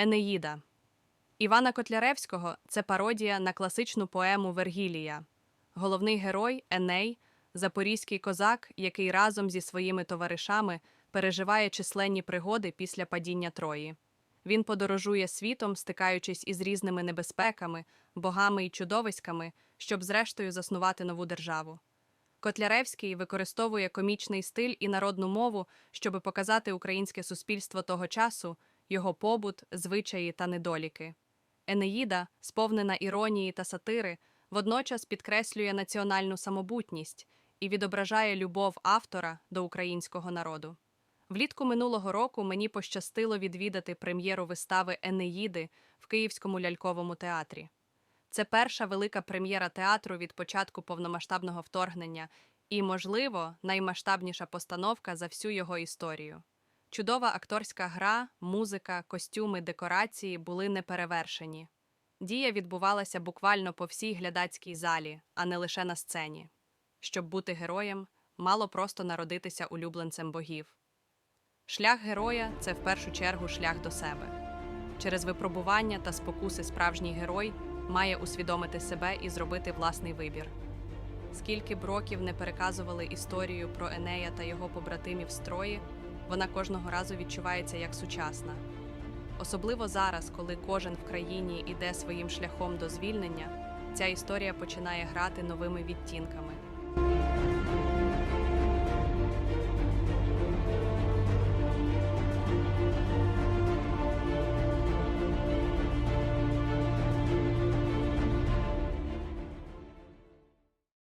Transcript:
Енеїда Івана Котляревського це пародія на класичну поему Вергілія. Головний герой Еней запорізький козак, який разом зі своїми товаришами переживає численні пригоди після падіння Трої. Він подорожує світом, стикаючись із різними небезпеками, богами і чудовиськами, щоб зрештою заснувати нову державу. Котляревський використовує комічний стиль і народну мову, щоб показати українське суспільство того часу, його побут, звичаї та недоліки. Енеїда, сповнена іронії та сатири, водночас підкреслює національну самобутність і відображає любов автора до українського народу. Влітку минулого року мені пощастило відвідати прем'єру вистави Енеїди в Київському ляльковому театрі. Це перша велика прем'єра театру від початку повномасштабного вторгнення і, можливо, наймасштабніша постановка за всю його історію. Чудова акторська гра, музика, костюми, декорації були неперевершені. Дія відбувалася буквально по всій глядацькій залі, а не лише на сцені. Щоб бути героєм, мало просто народитися улюбленцем богів. Шлях героя це в першу чергу шлях до себе. Через випробування та спокуси справжній герой має усвідомити себе і зробити власний вибір. Скільки б років не переказували історію про Енея та його побратимів з Трої, вона кожного разу відчувається як сучасна. Особливо зараз, коли кожен в країні іде своїм шляхом до звільнення, ця історія починає грати новими відтінками.